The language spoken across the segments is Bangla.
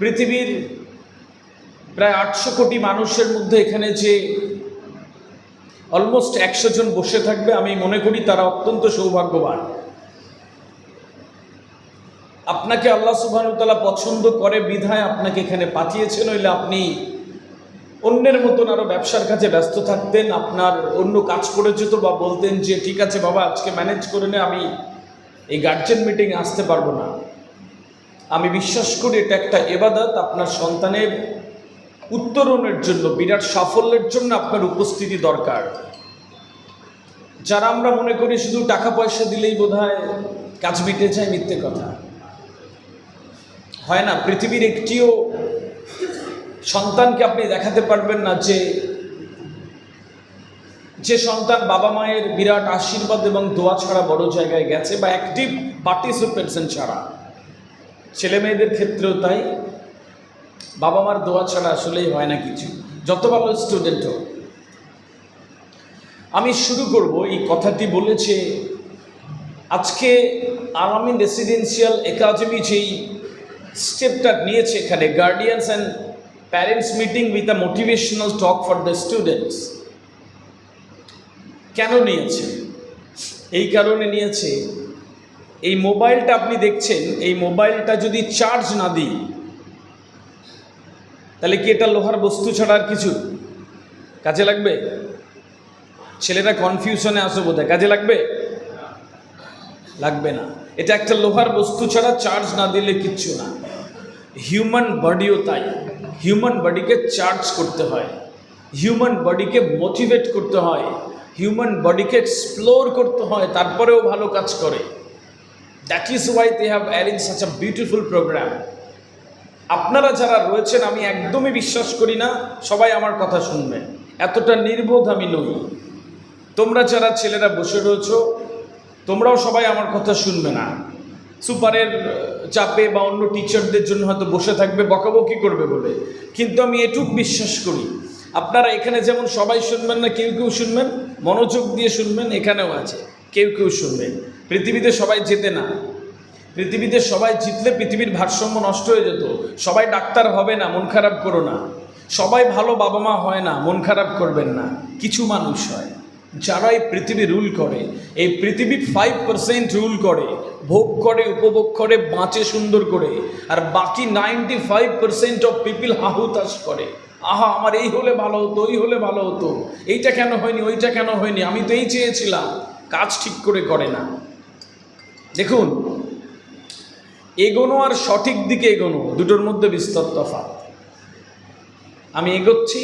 পৃথিবীর প্রায় আটশো কোটি মানুষের মধ্যে এখানে যে অলমোস্ট একশো জন বসে থাকবে, আমি মনে করি তারা অত্যন্ত সৌভাগ্যবান। আপনাকে আল্লাহ সুবাহতালা পছন্দ করে বিধায় আপনাকে এখানে পাঠিয়েছে, নইলে আপনি অন্যের মতন আরও ব্যবসার কাজে ব্যস্ত থাকতেন, আপনার অন্য কাজ করে যেত বা বলতেন যে, ঠিক আছে বাবা, আজকে ম্যানেজ করে নে, আমি এই গার্জেন মিটিংয়ে আসতে পারব না। আমি বিশ্বাস করি এটা একটা এবাদত, আপনার সন্তানের উত্তরণের জন্য, বিরাট সাফল্যের জন্য আপনার উপস্থিতি দরকার। যারা আমরা মনে করি শুধু টাকা পয়সা দিলেই বোধহয় কাজ মিটে যায়, মিথ্যে কথা। হয় না, পৃথিবীর একটিও সন্তানকে আপনি দেখাতে পারবেন না যে যে সন্তান বাবা মায়ের বিরাট আশীর্বাদ এবং দোয়া ছাড়া বড় জায়গায় গেছে বা অ্যাক্টিভ পার্টিসিপেটসন ছাড়া। ছেলে মেয়েদের ক্ষেত্রেও তাই। বাবা মার দোয়া ছাড়া আসলেই হয় না কিছু। যত ভালো স্টুডেন্ট হোক। আমি শুরু করব, এই কথাটি বলেছে আজকে আলামিন রেসিডেন্সিয়াল একাডেমি যেই স্টেপটা নিয়েছে এখানে guardians and parents meeting with a motivational talk for the students কেন নিয়েছে? এই কারণে নিয়েছে এই মোবাইলটা আপনি দেখছেন, এই মোবাইলটা যদি চার্জ না দিই, তাহলে কি এটা লোহার বস্তু ছাড়া আর কিছু? কাজে লাগবে? ছেলেরা কনফিউশনে আসো বোধ কাজে লাগবে? লাগবে না। এটা একটা লোহার বস্তু ছাড়া চার্জ না দিলে কিচ্ছু না। হিউম্যান বডিও তাই। হিউম্যান বডিকে চার্জ করতে হয়। হিউম্যান বডিকে মোটিভেট করতে হয়। হিউম্যান বডিকে এক্সপ্লোর করতে হয়, তারপরেও ভালো কাজ করে। That is why they have arrange such a beautiful program আপনারা যারা রয়েছেন, আমি একদমই বিশ্বাস করি না, সবাই আমার কথা শুনবেন। এতটা নির্বোধ আমি নই। তোমরা যারা ছেলেরা বসে রয়েছো, তোমরাও সবাই আমার কথা শুনবে না। সুপারের চাপে বা অন্য টিচারদের জন্য হয়তো বসে থাকবে, বকাবকি করবে বলে। কিন্তু আমি এটুক বিশ্বাস করি, আপনারা এখানে যেমন সবাই শুনবেন না, কেউ কেউ শুনবেন, মনোযোগ দিয়ে শুনবেন, এখানেও আছে। কেউ কেউ শুনবেন পৃথিবীতে সবাই যেতে না। পৃথিবীতে সবাই জিতলে পৃথিবীর ভারসাম্য নষ্ট হয়ে যেত। সবাই ডাক্তার হবে না, মন খারাপ করো না। সবাই ভালো বাবা মা হয় না, মন খারাপ করবেন না। কিছু মানুষ হয় যারা এই পৃথিবী রুল করে। এই পৃথিবী ফাইভ পার্সেন্ট রুল করে। ভোগ করে, উপভোগ করে, বাঁচে, সুন্দর করে। আর বাকি ninety five percent of people হাহুতাস করে। আহা, আমার এই হলে ভালো হতো, ওই হলে ভালো হতো। এইটা কেন হয়নি, ওইটা কেন হয়নি? আমি তো এই চেয়েছিলাম। কাজ ঠিক করে করে না। দেখুন, এগোনো আর সঠিক দিকে এগোনো দুটোর মধ্যে বিস্তর তফাৎ। আমি এগোচ্ছি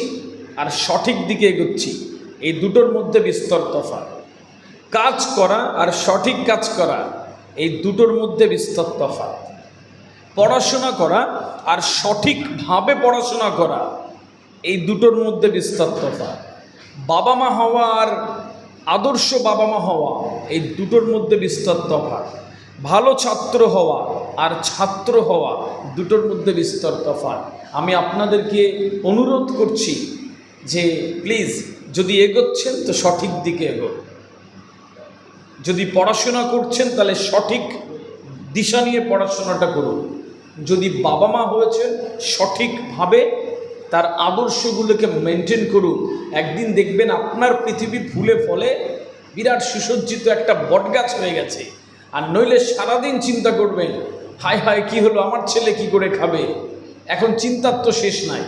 আর সঠিক দিকে এগোচ্ছি, এই দুটোর মধ্যে বিস্তর তফাৎ। কাজ করা আর সঠিক কাজ করা, এই দুটোর মধ্যে বিস্তর তফাৎ। পড়াশোনা করা আর সঠিকভাবে পড়াশোনা করা, এই দুটোর মধ্যে বিস্তর তফাৎ। বাবা মা হওয়া আর আদর্শ বাবা মা হওয়া, এই দুটোর মধ্যে বিস্তর তফাৎ। ভালো ছাত্র হওয়া আর ছাত্র হওয়া দুটোর মধ্যে বিস্তর তফাৎ। আমি আপনাদেরকে অনুরোধ করছি যে প্লিজ যদি এগোচ্ছেন তো সঠিক দিকে এগো। যদি পড়াশোনা করছেন তাহলে সঠিক দিশা নিয়ে পড়াশোনাটা করুন। যদি বাবা মা হয়েছেন সঠিকভাবে তার আদর্শগুলোকে মেনটেন করুন। একদিন দেখবেন আপনার পৃথিবী ফুলে ফলে বিরাট সুসজ্জিত একটা বটগাছ হয়ে গেছে। আর নইলে সারাদিন চিন্তা করবেন, হায় হায়, কি হলো, আমার ছেলে কি করে খাবে? এখন চিন্তার তো শেষ নাই।